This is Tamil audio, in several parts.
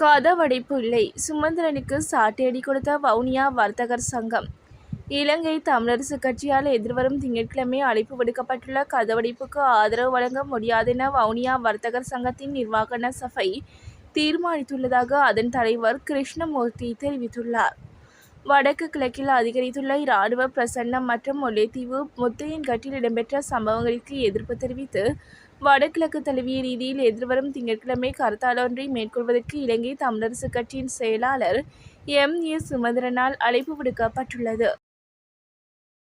கதவடைப்பு இல்லை. சுமந்திரனுக்கு சாட்டையடி கொடுத்த வவுனியா வர்த்தகர் சங்கம். இலங்கை தமிழரசு கட்சியால் எதிர்வரும் திங்கட்கிழமை அழைப்பு விடுக்கப்பட்டுள்ள கதவடைப்புக்கு ஆதரவு வழங்க முடியாதென வவுனியா வர்த்தகர் சங்கத்தின் நிர்வாகன சபை தீர்மானித்துள்ளதாக அதன் தலைவர் கிருஷ்ணமூர்த்தி தெரிவித்துள்ளார். வடக்கு கிழக்கில் அதிகரித்துள்ள இராணுவ பிரசன்னம் மற்றும் முல்லைத்தீவு முத்தையன்கட்டில் இடம்பெற்ற சம்பவங்களுக்கு எதிர்ப்பு தெரிவித்து வடகிழக்கு தழுவிய ரீதியில் எதிர்வரும் திங்கட்கிழமை கருத்தாளொன்றை மேற்கொள்வதற்கு இலங்கை தமிழரசு கட்சியின் செயலாளர் எம். ஏ. சுமந்திரனால் அழைப்பு விடுக்கப்பட்டுள்ளது.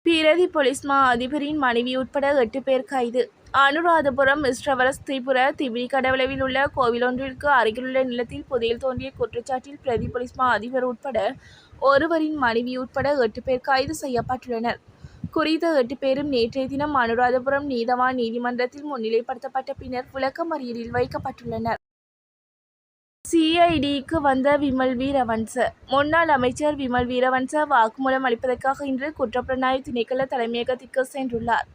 பிரதி போலீஸ் மா அதிபரின் மனைவி உட்பட எட்டு பேர் கைது. அனுராதபுரம் இஸ்ரவரஸ் திரிபுர திபிரி கடவுளவில் உள்ள கோவிலொன்றிற்கு அருகிலுள்ள நிலத்தில் புதையில் தோன்றிய குற்றச்சாட்டில் பிரதி போலீஸ் மா அதிபர் உட்பட ஒருவரின் மனைவி உட்பட எட்டு பேர் கைது செய்யப்பட்டுள்ளனர். குறித்த எட்டு பேரும் நேற்றைய தினம் அனுராதபுரம் நீதவான் நீதிமன்றத்தில் முன்னிலைப்படுத்தப்பட்ட பின்னர் விளக்கமறியலில் வைக்கப்பட்டுள்ளனர். சிஐடிக்கு வந்த விமல் வீரவன்ச. முன்னாள் அமைச்சர் விமல் வீரவன்ச வாக்குமூலம் அளிப்பதற்காக இன்று குற்றப்புலனாய்வு திணைக்கள தலைமையகத்திற்கு சென்றுள்ளார்.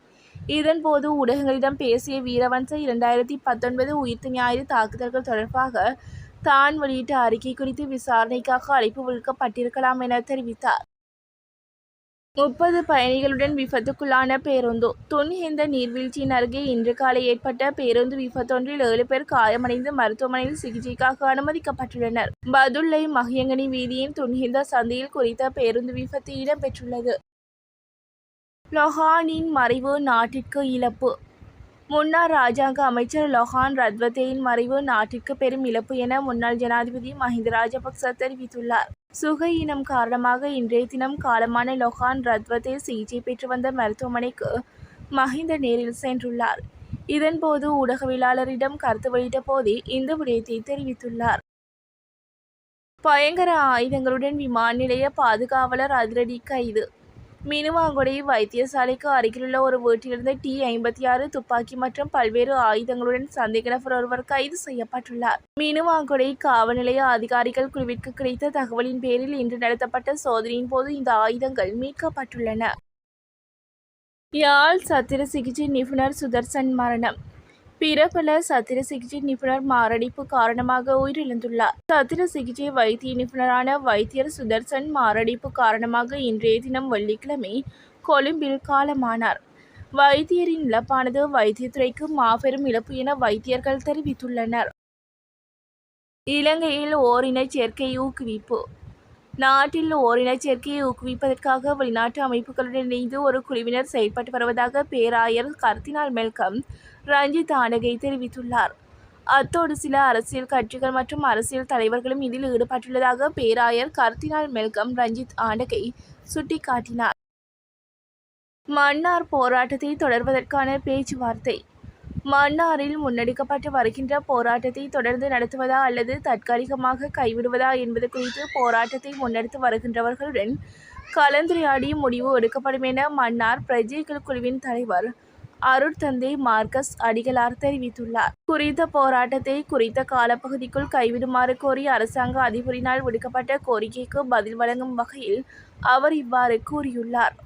இதன்போது ஊடகங்களிடம் பேசிய வீரவன்ச இரண்டாயிரத்தி பத்தொன்பது உயிர்த்த ஞாயிறு தாக்குதல்கள் தொடர்பாக தான் வெளியிட்ட அறிக்கை குறித்து விசாரணைக்காக அழைப்பு விடுக்கப்பட்டிருக்கலாம் என தெரிவித்தார். முப்பது பயணிகளுடன் விபத்துக்குள்ளான பேருந்து துன்ஹிந்த நீர்வீழ்ச்சியின் அருகே இன்று காலை ஏற்பட்ட பேருந்து விபத்தொன்றில் ஏழு பேர் காயமடைந்து மருத்துவமனையில் சிகிச்சைக்காக அனுமதிக்கப்பட்டுள்ளனர். பதுல்லை மகியங்கனி வீதியின் துன்ஹிந்த சந்தையில் குறித்த பேருந்து விபத்து இடம்பெற்றுள்ளது. லொஹானின் மறைவு நாட்டிற்கு இழப்பு முன்னாள் ராஜாங்க அமைச்சர் லொஹான் ரத்வதேயின் மறைவு நாட்டிற்கு பெரும் இழப்பு என முன்னாள் ஜனாதிபதி மஹிந்த ராஜபக்ச தெரிவித்துள்ளார். சுக இனம் காரணமாக இன்றைய தினம் காலமான லொஹான் ரத்வதே சிகிச்சை பெற்று வந்த மருத்துவமனைக்கு மஹிந்த நேரில் சென்றுள்ளார். இதன்போது ஊடகவியலாளரிடம் கருத்து வெளியிட்ட போதே இந்த விடயத்தை தெரிவித்துள்ளார். பயங்கர ஆயுதங்களுடன் விமான நிலைய பாதுகாவலர் அதிரடி கைது. மினுவாங்குடை வைத்தியசாலைக்கு அருகிலுள்ள ஒரு வீட்டிலிருந்து டி ஐம்பத்தி ஆறு துப்பாக்கி மற்றும் பல்வேறு ஆயுதங்களுடன் சந்தேக நபர் ஒருவர் கைது செய்யப்பட்டுள்ளார். மினுவாங்குடை காவல் நிலைய அதிகாரிகள் குழுவிற்கு கிடைத்த தகவலின் பேரில் இன்று நடத்தப்பட்ட சோதனையின் போது இந்த ஆயுதங்கள் மீட்கப்பட்டுள்ளன. யாழ் சத்திர சிகிச்சை நிபுணர் சுதர்சன் மரணம். பிரபல சத்திர சிகிச்சை நிபுணர் மாரடைப்பு காரணமாக உயிரிழந்துள்ளார். சத்திர சிகிச்சை வைத்திய நிபுணரான வைத்தியர் சுதர்சன் மாரடைப்பு காரணமாக இன்றைய தினம் வெள்ளிக்கிழமை கொழும்பில் காலமானார். வைத்தியரின் இழப்பானது வைத்தியத்துறைக்கு மாபெரும் இழப்பு என வைத்தியர்கள் தெரிவித்துள்ளனர். இலங்கையில் ஓரின சேர்க்கை ஊக்குவிப்பு நாட்டில் ஓரினச்சேர்க்கையை ஊக்குவிப்பதற்காக வெளிநாட்டு அமைப்புகளுடன் இணைந்து ஒரு குழுவினர் செயல்பட்டு வருவதாக பேராயர் கர்தினால் மெல்கம் ரஞ்சித் ஆனகை தெரிவித்துள்ளார். அத்தோடு சில அரசியல் கட்சிகள் மற்றும் அரசியல் தலைவர்களும் இதில் ஈடுபட்டுள்ளதாக பேராயர் கர்தினால் மெல்கம் ரஞ்சித் ஆண்டகை சுட்டிக்காட்டினார். மன்னார் போராட்டத்தை தொடர்வதற்கான பேச்சுவார்த்தை மன்னாரில் முன்னெடுக்கப்பட்டு வருகின்ற போராட்டத்தை தொடர்ந்து நடத்துவதா அல்லது தற்காலிகமாக கைவிடுவதா என்பது குறித்து போராட்டத்தை முன்னெடுத்து வருகின்றவர்களுடன் கலந்துரையாடி முடிவு எடுக்கப்படும் என மன்னார் பிரஜைகள் குழுவின் தலைவர் அருட்தந்தை மார்க்கஸ் அடிகளார் தெரிவித்துள்ளார். குறித்த போராட்டத்தை குறித்த காலப்பகுதிக்குள் கைவிடுமாறு கோரி அரசாங்க அதிபரினால் விடுக்கப்பட்ட கோரிக்கைக்கு பதில் வழங்கும் வகையில் அவர் இவ்வாறு கூறியுள்ளார்.